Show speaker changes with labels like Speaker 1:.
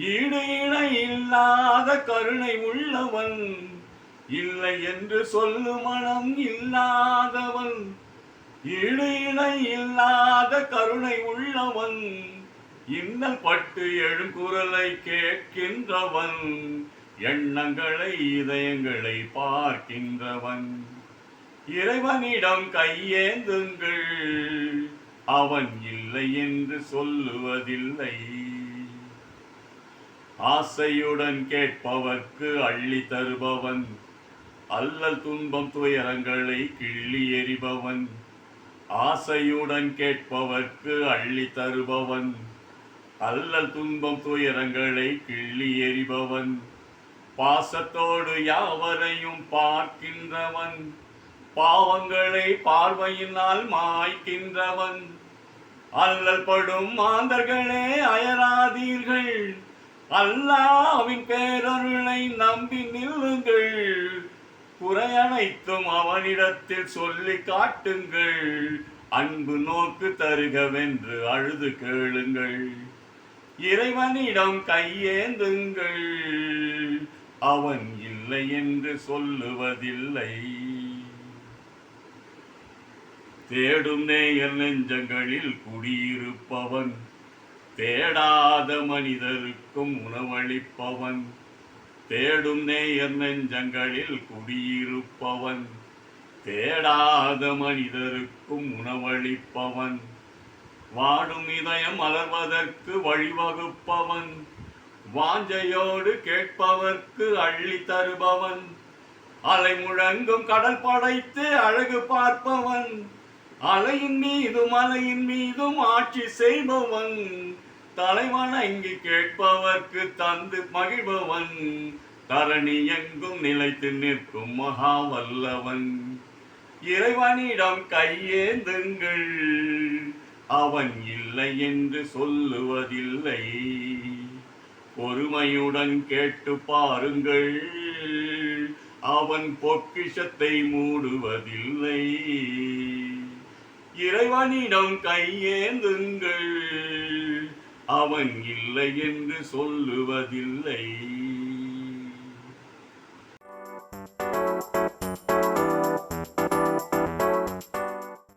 Speaker 1: ஈடு இணை இல்லாத கருணை உள்ளவன் இல்லை என்று சொல்லு மனம் இல்லாதவன். ஈடு இணை இல்லாத கருணை உள்ளவன் இன்னல் பட்டு எழுங்குரலை கேட்கின்றவன். எண்ணங்களை இதயங்களை பார்க்கின்றவன். இறைவனிடம் கையேந்துங்கள். அவன் இல்லை என்று சொல்லுவதில்லை. ஆசையுடன் கேட்பவர்க்கு அள்ளி தருபவன். அல்லல் துன்பம் துயரங்களை கிள்ளி எறிபவன். ஆசையுடன் கேட்பவர்க்கு அள்ளி தருபவன். அல்லல் துன்பம் துயரங்களை கிள்ளி எறிபவன். பாசத்தோடு யாவரையும் பார்க்கின்றவன். பாவங்களை பார்வையினால் மாய்க்கின்றவன். அல்லல் படும் மாந்தர்களே அயராதீர்கள். அல்லாவின் பேரருளை நம்பி நில்லுங்கள். குறையனைத்தும் அவனிடத்தில் சொல்லி காட்டுங்கள். அன்பு நோக்கு தருகவென்று அழுது கேளுங்கள். இறைவனிடம் கையேந்துங்கள். அவன் இல்லை என்று சொல்லுவதில்லை. தேடும் நேயர் நெஞ்சங்களில் குடியிருப்பவன் தேடாத மனிதருக்கும் உணவளிப்பவன். தேடும் நேயர் நெஞ்சங்களில் குடியிருப்பவன். தேடாத மனிதருக்கும் உணவளிப்பவன். வாடும் இதயம் மலர்வதற்கு வழிவகுப்பவன். வாஞ்சையோடு கேட்பவர்க்கு அள்ளி தருபவன். அலை முழங்கும் கடல் படைத்து அழகு பார்ப்பவன். அலையின் மீதும் அலையின் மீதும் ஆட்சி செய்பவன். தலைவணங்கி கேட்பவர்க்கு தந்து மகிழ்பவன். தரணி எங்கும் நிலைத்து நிற்கும் மகா வல்லவன் இறைவனிடம் கையேந்துங்கள். அவன் இல்லை என்று சொல்லுவதில்லை. பொறுமையுடன் கேட்டு பாருங்கள். அவன் பொக்கிஷத்தை மூடுவதில்லை. இறைவனிடம் கையேந்துங்கள். அவன் இல்லை என்று சொல்லுவதில்லை.